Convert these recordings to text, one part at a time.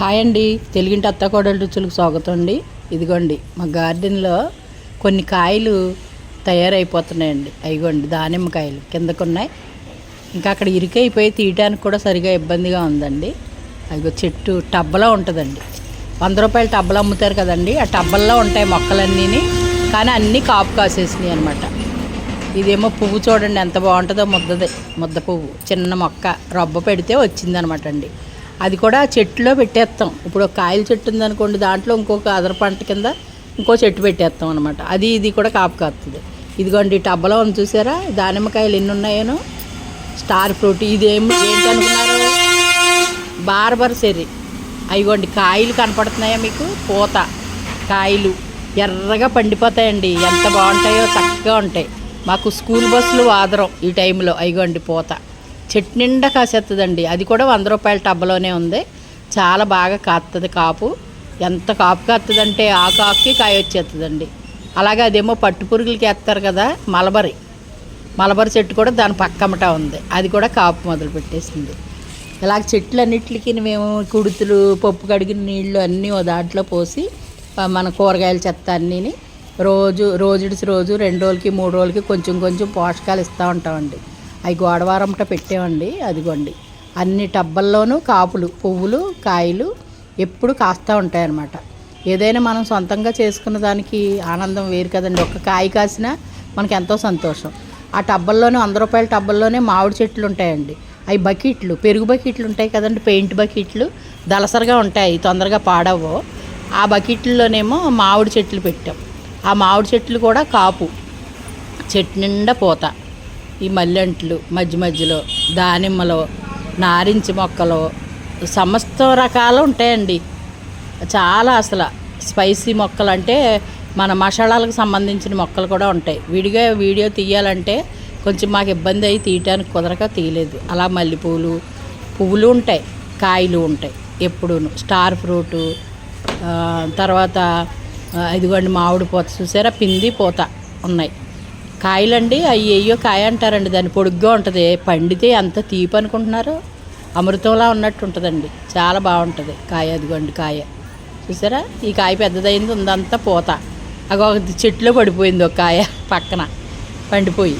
Hi అండి. తెలుగింటి అత్తకోడల రుచులకు స్వాగతం అండి. ఇదిగోండి మా గార్డెన్లో కొన్ని కాయలు తయారైపోతున్నాయండి. అయిగోండి దానిమ్మకాయలు కిందకున్నాయి. ఇంకా అక్కడ ఇరుకైపోయి తీయటానికి కూడా సరిగా ఇబ్బందిగా ఉందండి. అదిగో చెట్టు టబ్బలో ఉంటుందండి. వంద రూపాయలు టబ్బలు అమ్ముతారు కదండి. ఆ టబ్బల్లో ఉంటాయి మొక్కలన్నీని. కానీ అన్నీ కాపు కాసేసినాయి అనమాట ఇదేమో పువ్వు చూడండి ఎంత బాగుంటుందో ముద్దది ముద్ద పువ్వు. చిన్న మొక్క రొబ్బ పెడితే వచ్చిందనమాట అండి. అది కూడా చెట్టులో పెట్టేస్తాం. ఇప్పుడు ఒక కాయల చెట్టు ఉందనుకోండి దాంట్లో ఇంకొక అదర పంట కింద ఇంకో చెట్టు పెట్టేస్తాం అనమాట అది ఇది కూడా కాపు కాస్తుంది. ఇదిగోండి టబ్బలో ఉంది చూసారా? దానిమ్మకాయలు ఎన్ని ఉన్నాయోనో? Star fruit. ఇదేమి ఏంటనుకున్నారు బార్బర్ సెర్రీ అయిగోండి కాయలు కనపడుతున్నాయా మీకు? పూత. కాయలు ఎర్రగా పండిపోతాయండి. ఎంత బాగుంటాయో చక్కగా ఉంటాయి. మాకు స్కూల్ బస్సులు ఆదరం ఈ టైంలో. అయిగోండి పూత. చెట్టు నిండా కాసేస్తుందండి అది కూడా వంద రూపాయల టబ్బలోనే ఉంది. చాలా బాగా కాస్తుంది కాపు. ఎంత కాపు కాస్తుందంటే ఆకు కాపుకి కాయ వచ్చేస్తుందండి అలాగే అదేమో పట్టు పురుగులకి వేస్తారు కదా మలబరి. మలబరి చెట్టు కూడా దాని పక్కమట ఉంది. అది కూడా కాపు మొదలు పెట్టేసింది. ఇలాగ చెట్లన్నిటికి మేము కుడుతులు పప్పు కడిగిన నీళ్ళు అన్నీ ఓ దాంట్లో పోసి మన కూరగాయల చెత్త అన్నీని రోజు రోజుడిసి రోజు రెండు రోజులకి మూడు రోజులకి కొంచెం కొంచెం పోషకాలు ఇస్తూ ఉంటామండి. అవి గోడవారంట పెట్టామండి అదిగోండి. అన్ని టబ్బల్లోనూ కాపులు పువ్వులు కాయలు ఎప్పుడు కాస్తూ ఉంటాయన్నమాట. ఏదైనా మనం సొంతంగా చేసుకున్న దానికి ఆనందం వేరు కదండి. ఒక్క కాయ కాసినా మనకి ఎంతో సంతోషం. ఆ టబ్బల్లోనే వంద రూపాయల టబ్బల్లోనే మామిడి చెట్లు ఉంటాయండి. అవి బకెట్లు పెరుగు బకెట్లు ఉంటాయి కదండి పెయింట్ బకెట్లు దలసరిగా ఉంటాయి తొందరగా పాడవు. ఆ బకెట్లలోనేమో మామిడి చెట్లు పెట్టాం. ఆ మామిడి చెట్లు కూడా కాపు చెట్టు నిండా పోతా. ఈ మల్లెంట్లు మధ్య మధ్యలో దానిమ్మలో నారింజ మొక్కలు సమస్త రకాలు ఉంటాయండి. చాలా అసలు స్పైసీ మొక్కలు అంటే మన మసాలాలకు సంబంధించిన మొక్కలు కూడా ఉంటాయి. విడిగా వీడియో తీయాలంటే కొంచెం మాకు ఇబ్బంది అయ్యి తీయటానికి కుదరక తీయలేదు. అలా మల్లెపూలు పువ్వులు ఉంటాయి కాయలు ఉంటాయి ఎప్పుడూను. స్టార్ ఫ్రూటు తర్వాత ఇదిగోండి మామిడి పూత చూసారా? పింది పూత ఉన్నాయి. కాయలండి అవి అయ్యో కాయ అంటారండి. దాన్ని పొడుగ్గా ఉంటుంది. పండితే ఎంత తీపి అనుకుంటున్నారు అమృతంలా ఉన్నట్టు ఉంటుందండి. చాలా బాగుంటుంది కాయ అదిగోండి కాయ. చూసారా? ఈ కాయ పెద్దదైంది ఉందంతా పూత. అగో ఒక చెట్లో పడిపోయింది ఒక కాయ పక్కన. పండిపోయి.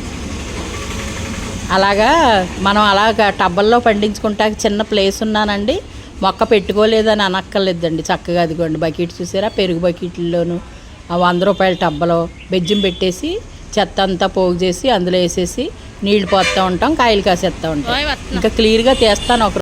అలాగా మనం అలాగ టబ్బల్లో పండించుకుంటా చిన్న ప్లేస్ ఉన్నానండి. మొక్క పెట్టుకోలేదని అనక్కర్లేదండి. చక్కగా అదిగోండి బకెట్ చూసారా? పెరుగు బకెట్లలోను ఆ వంద రూపాయల టబ్బలో బెజ్జం పెట్టేసి చెత్త అంతా పోగు చేసి అందులో వేసేసి నీళ్ళు పోస్తూ ఉంటాం కాయలు కాసేస్తూ ఉంటాం. ఇంకా క్లియర్గా తీస్తాను ఒక